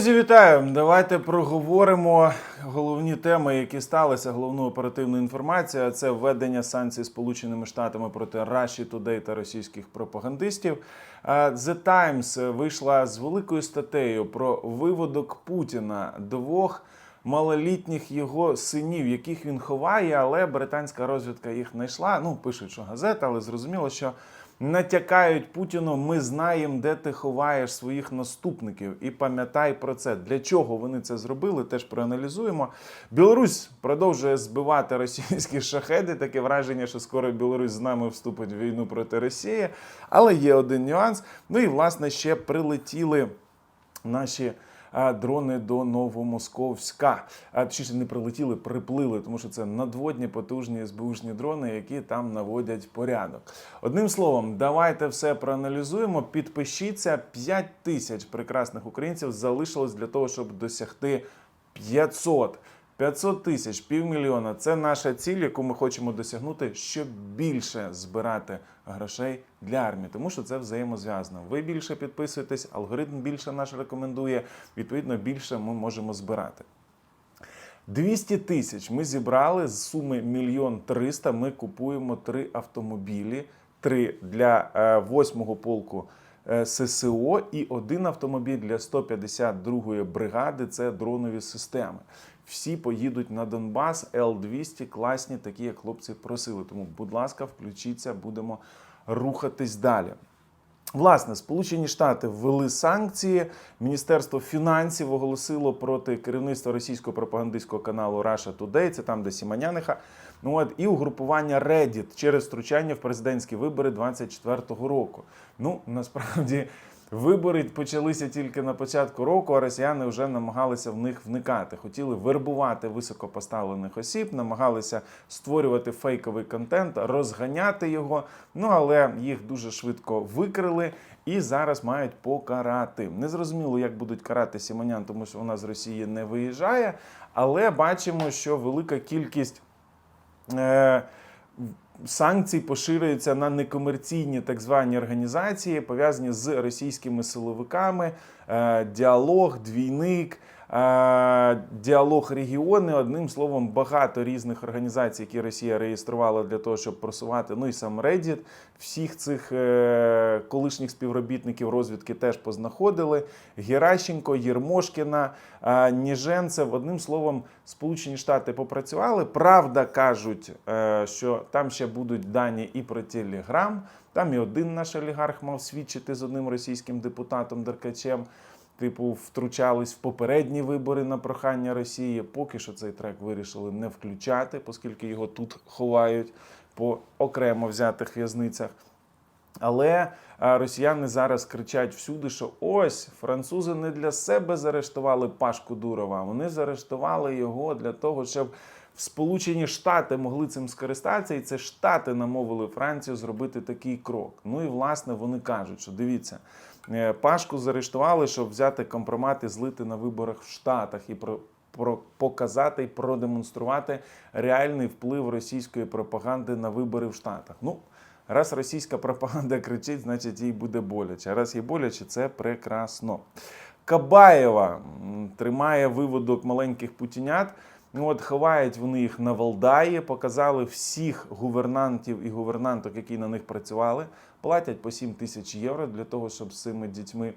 Друзі, вітаю! Давайте проговоримо головні теми, які сталися. Головну оперативну інформацію. Це введення санкцій Сполученими Штатами проти Russia Today та російських пропагандистів. А, The Times вийшла з великою статтею про виводок Путіна двох малолітніх його синів, яких він ховає, але британська розвідка їх знайшла. Ну, пишуть, що газета, але зрозуміло, що натякають Путіну, ми знаємо, де ти ховаєш своїх наступників. І пам'ятай про це. Для чого вони це зробили, теж проаналізуємо. Білорусь продовжує збивати російські шахеди. Таке враження, що скоро Білорусь з нами вступить в війну проти Росії. Але є один нюанс. Ну і власне ще прилетіли наші. Дрони до Новомосковська. А точніше, не прилетіли, приплили, тому що це надводні потужні СБУшні дрони, які там наводять порядок. Одним словом, давайте все проаналізуємо. Підпишіться 5 тисяч прекрасних українців залишилось для того, щоб досягти 500. 500 тисяч, півмільйона це наша ціль, яку ми хочемо досягнути, щоб більше збирати грошей для армії, тому що це взаємозв'язано. Ви більше підписуєтесь, алгоритм більше наш рекомендує. Відповідно, більше ми можемо збирати. 200 тисяч ми зібрали з суми мільйон триста. Ми купуємо три автомобілі, три для е, восьмого полку е, ССО і один автомобіль для 152-ї бригади. Це дронові системи. Всі поїдуть на Донбас. Л-200 класні, такі як хлопці просили. Тому, будь ласка, включіться, будемо рухатись далі. Власне, Сполучені Штати ввели санкції. Міністерство фінансів оголосило проти керівництва російського пропагандистського каналу Russia Today, це там, де Сіманяниха. Ну от і угрупування Reddit через втручання в президентські вибори 24-го року. Ну насправді. Вибори почалися тільки на початку року, а росіяни вже намагалися в них вникати. Хотіли вербувати високопоставлених осіб, намагалися створювати фейковий контент, розганяти його. Ну але їх дуже швидко викрили і зараз мають покарати. Незрозуміло, як будуть карати Сімонян, тому що вона з Росії не виїжджає. Але бачимо, що велика кількість. Е- санкцій поширюються на некомерційні так звані організації, пов'язані з російськими силовиками, е, діалог, двійник. Е, Діалог регіони, одним словом, багато різних організацій, які Росія реєструвала для того, щоб просувати. Ну і сам Reddit. Всіх цих е, колишніх співробітників розвідки теж познаходили. Геращенко, Єрмошкіна, е, Ніженцев. Одним словом, Сполучені Штати попрацювали. Правда, кажуть, що там ще будуть дані і про Телеграм. Там і один наш олігарх мав свідчити з одним російським депутатом Деркачем. Типу, втручались в попередні вибори на прохання Росії. Поки що цей трек вирішили не включати, оскільки його тут ховають по окремо взятих в'язницях. Але росіяни зараз кричать всюди, що ось французи не для себе заарештували Пашку Дурова. Вони заарештували його для того, щоб Сполучені Штати могли цим скористатися, і це Штати намовили Францію зробити такий крок. Ну і власне вони кажуть, що дивіться, Пашку заарештували, щоб взяти компромат і злити на виборах в Штатах і про. Про показати і продемонструвати реальний вплив російської пропаганди на вибори в Штатах. Ну, раз російська пропаганда кричить, значить їй буде боляче. Раз їй боляче, це прекрасно. Кабаєва тримає виводок маленьких путінят. Ну от ховають вони їх на Валдаї, показали всіх гувернантів і гувернанток, які на них працювали, платять по 7 тисяч євро для того, щоб з цими дітьми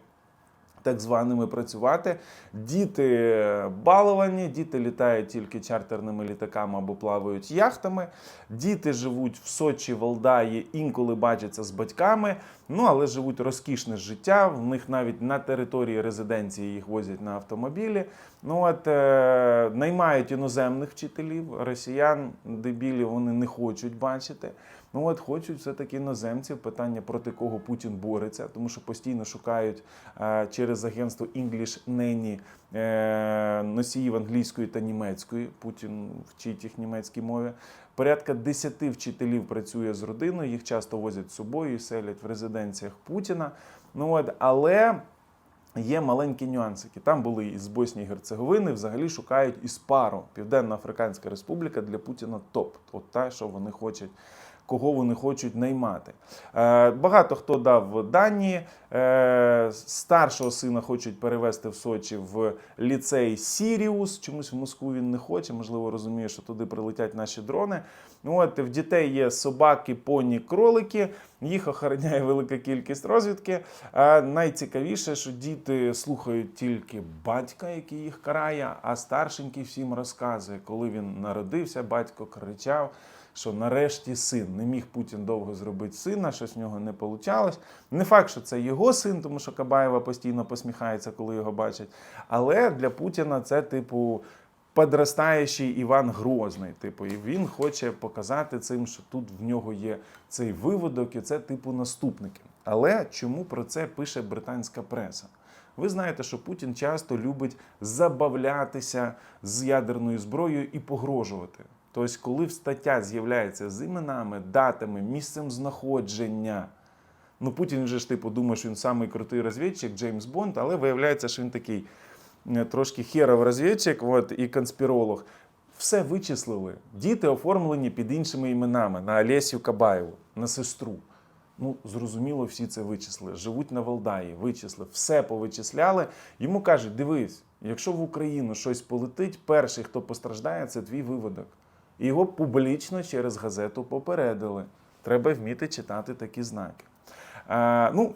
так званими працювати. Діти баловані, діти літають тільки чартерними літаками або плавають яхтами. Діти живуть в Сочі, Валдаї, інколи бачаться з батьками. Ну але живуть розкішне життя. В них навіть на території резиденції їх возять на автомобілі. Ну от е, наймають іноземних вчителів, росіян, дебілів вони не хочуть бачити. Ну от хочуть все-таки іноземців. Питання проти кого Путін бореться, тому що постійно шукають е, через агентство English Nanny е, носіїв англійської та німецької. Путін вчить їх німецькій мові. Порядка 10 вчителів працює з родиною, їх часто возять з собою і селять в резиденціях Путіна. Ну от, але є маленькі нюансики. Там були із Боснії Герцеговини, взагалі шукають із пару. Південно-Африканська Республіка для Путіна топ. От та, що вони хочуть кого вони хочуть наймати. Е, Багато хто дав дані. Е, Старшого сина хочуть перевести в Сочі в ліцей Сіріус. Чомусь в Москву він не хоче, можливо, розуміє, що туди прилетять наші дрони. Ну, От в дітей є собаки, поні, кролики. Їх охороняє велика кількість розвідки. А найцікавіше, що діти слухають тільки батька, який їх карає, а старшенький всім розказує, коли він народився, батько кричав. Що нарешті син не міг Путін довго зробити сина, щось в нього не вийшло. Не факт, що це його син, тому що Кабаєва постійно посміхається, коли його бачать. Але для Путіна це типу подростаючий Іван Грозний. Типу, і він хоче показати цим, що тут в нього є цей виводок, і це типу наступники. Але чому про це пише британська преса? Ви знаєте, що Путін часто любить забавлятися з ядерною зброєю і погрожувати. Тобто, коли стаття з'являється з іменами, датами, місцем знаходження. Ну, Путін вже ж типу думає, що він самий крутий розвідчик, Джеймс Бонд, але виявляється, що він такий е, трошки херов розвідчик от, і конспіролог. Все вичислили. Діти оформлені під іншими іменами на Олесю Кабаєву, на сестру. Ну, зрозуміло, всі це вичислили. Живуть на Валдаї, вичислили, все повичисляли. Йому кажуть: дивись, якщо в Україну щось полетить, перший, хто постраждає, це твій виводок. Його публічно через газету попередили. Треба вміти читати такі знаки. А, ну,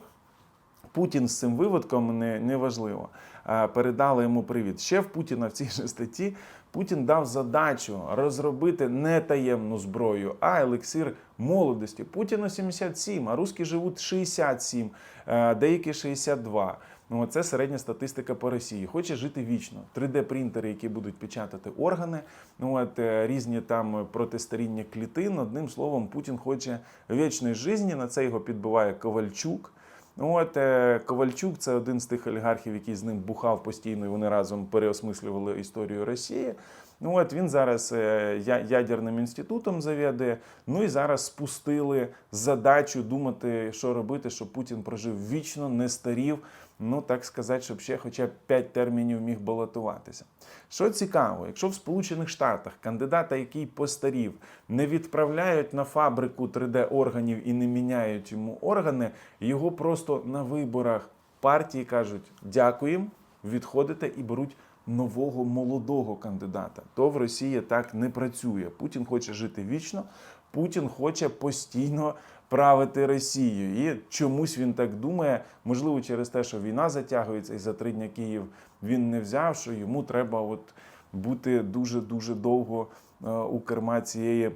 Путін з цим виводком не, не важливо. А, передали йому привіт. Ще в Путіна в цій же статті Путін дав задачу розробити не таємну зброю, а елексир молодості. Путіну 77, а русські живуть 67, е, деякі 62. Ну, це середня статистика по Росії. Хоче жити вічно. 3D-принтери, які будуть печатати органи, ну от е, різні там протистаріння клітин. Одним словом, Путін хоче вічної житті. На це його підбиває Ковальчук. Ну, От е, Ковальчук це один з тих олігархів, який з ним бухав постійно, і вони разом переосмислювали історію Росії. Ну от він зараз е, ядерним інститутом завідує. Ну і зараз спустили задачу думати, що робити, щоб Путін прожив вічно, не старів. Ну так сказати, щоб ще хоча б 5 термінів міг балотуватися. Що цікаво, якщо в Сполучених Штатах кандидата, який постарів, не відправляють на фабрику 3D-органів і не міняють йому органи, його просто на виборах партії кажуть дякуємо, відходите і беруть нового молодого кандидата. То в Росії так не працює. Путін хоче жити вічно, Путін хоче постійно правити Росією. І чомусь він так думає, можливо, через те, що війна затягується, і за три дня Київ він не взяв, що йому треба от бути дуже-дуже довго е, у керма цієї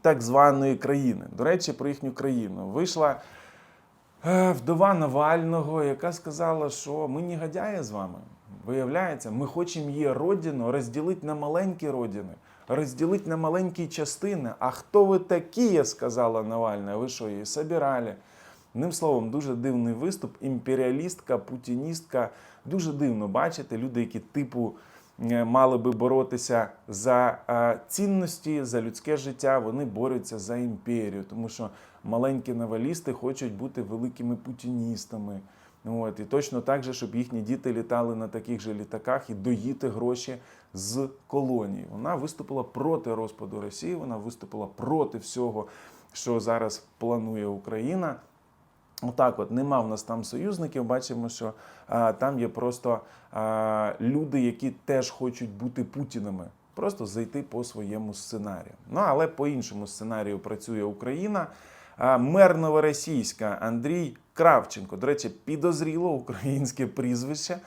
так званої країни. До речі, про їхню країну вийшла е, вдова Навального, яка сказала, що ми не гадяє з вами. Виявляється, ми хочемо її родину розділити на маленькі родини, розділити на маленькі частини. А хто ви такі, сказала Навальна, ви що її собирали? Одним словом, дуже дивний виступ, імперіалістка, путіністка. Дуже дивно бачити люди, які типу е, мали би боротися за е, цінності, за людське життя. Вони борються за імперію, тому що маленькі навалісти хочуть бути великими путіністами. От, і точно так же, щоб їхні діти літали на таких же літаках і доїти гроші з колонії. Вона виступила проти розпаду Росії, вона виступила проти всього, що зараз планує Україна. Отак, от нема в нас там союзників. Бачимо, що а, там є просто а, люди, які теж хочуть бути путінами, просто зайти по своєму сценарію. Ну але по іншому сценарію працює Україна. А, Мер Новоросійська Андрій Кравченко, до речі, підозріло українське прізвище.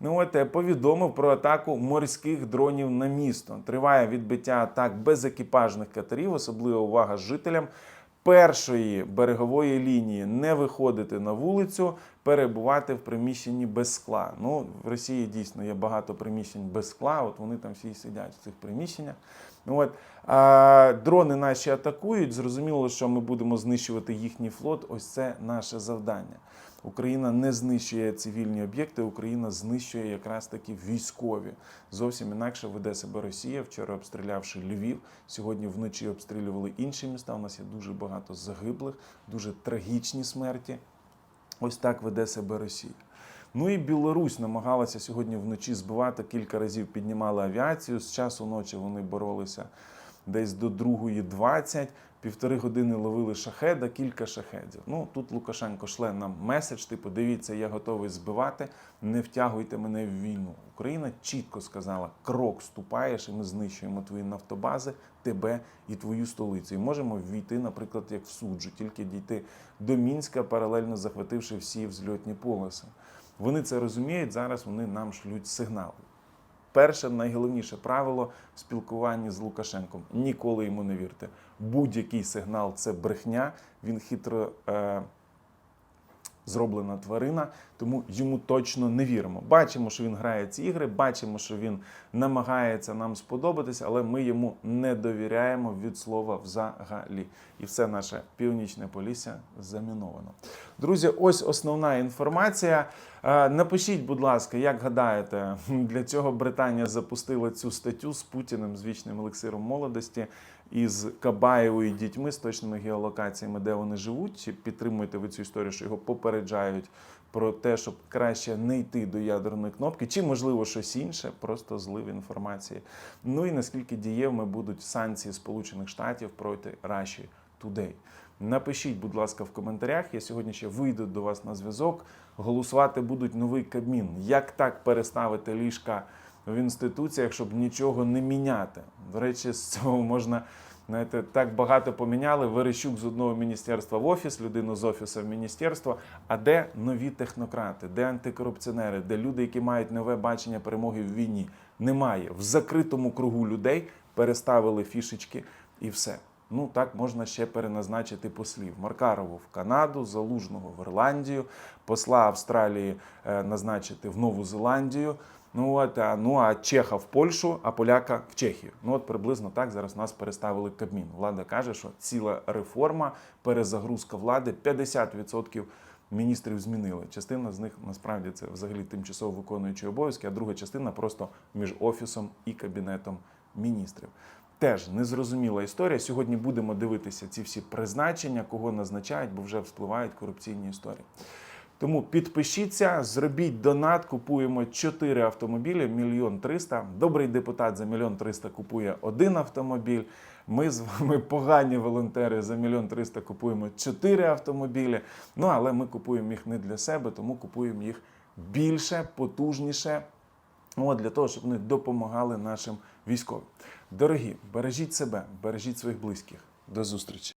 Ну от е, повідомив про атаку морських дронів на місто. Триває відбиття атак безекіпажних катерів, особлива увага жителям першої берегової лінії не виходити на вулицю, перебувати в приміщенні без скла. Ну, в Росії дійсно є багато приміщень без скла, от вони там всі сидять в цих приміщеннях. Ну, От, а, дрони наші атакують. Зрозуміло, що ми будемо знищувати їхній флот. Ось це наше завдання. Україна не знищує цивільні об'єкти, Україна знищує якраз таки військові. Зовсім інакше веде себе Росія. Вчора обстрілявши Львів, сьогодні вночі обстрілювали інші міста. У нас є дуже багато загиблих, дуже трагічні смерті. Ось так веде себе Росія. Ну і Білорусь намагалася сьогодні вночі збивати кілька разів піднімали авіацію. З часу ночі вони боролися десь до 2.20. Півтори години ловили шахеда, кілька шахедів. Ну тут Лукашенко шле нам меседж, типу, дивіться, я готовий збивати, не втягуйте мене в війну. Україна чітко сказала: крок ступаєш, і ми знищуємо твої нафтобази, тебе і твою столицю. І можемо ввійти, наприклад, як в суджу, тільки дійти до Мінська, паралельно захвативши всі взльотні полоси. Вони це розуміють. Зараз вони нам шлють сигнали. Перше найголовніше правило в спілкуванні з Лукашенком: ніколи йому не вірте. Будь-який сигнал це брехня. Він хитро е, зроблена тварина, тому йому точно не віримо. Бачимо, що він грає ці ігри, бачимо, що він намагається нам сподобатися, але ми йому не довіряємо від слова взагалі. І все наше північне полісся заміновано. Друзі, ось основна інформація. Е, Напишіть, будь ласка, як гадаєте, для цього Британія запустила цю статтю з Путіним, з вічним елексиром молодості і з Кабаєвою дітьми з точними геолокаціями, де вони живуть. Чи підтримуєте ви цю історію, що його попереджають про те, щоб краще не йти до ядерної кнопки, чи можливо щось інше, просто злив інформації. Ну і наскільки дієвими будуть санкції Сполучених Штатів проти Раші Today. Напишіть, будь ласка, в коментарях. Я сьогодні ще вийду до вас на зв'язок. Голосувати будуть новий Кабмін. Як так переставити ліжка в інституціях, щоб нічого не міняти? До речі, з цього можна. Знаєте, так багато поміняли. Верещук з одного міністерства в офіс, людину з офісу в міністерство. А де нові технократи, де антикорупціонери, де люди, які мають нове бачення перемоги в війні? Немає. В закритому кругу людей переставили фішечки і все. Ну так можна ще переназначити послів Маркарову в Канаду, Залужного в Ірландію, посла Австралії е, назначити в Нову Зеландію. Ну от ну а Чеха в Польщу, а поляка в Чехію. Ну от приблизно так зараз нас переставили Кабмін. Влада каже, що ціла реформа, перезагрузка влади 50% міністрів змінили. Частина з них насправді це взагалі тимчасово виконуючі обов'язки, а друга частина просто між офісом і кабінетом міністрів. Теж незрозуміла історія. Сьогодні будемо дивитися ці всі призначення, кого назначають, бо вже вспливають корупційні історії. Тому підпишіться, зробіть донат, купуємо 4 автомобілі, мільйон триста. Добрий депутат за мільйон триста купує один автомобіль. Ми з вами погані волонтери за мільйон триста купуємо 4 автомобілі. Ну але ми купуємо їх не для себе, тому купуємо їх більше, потужніше. От для того, щоб вони допомагали нашим військовим. Дорогі, бережіть себе, бережіть своїх близьких. До зустрічі.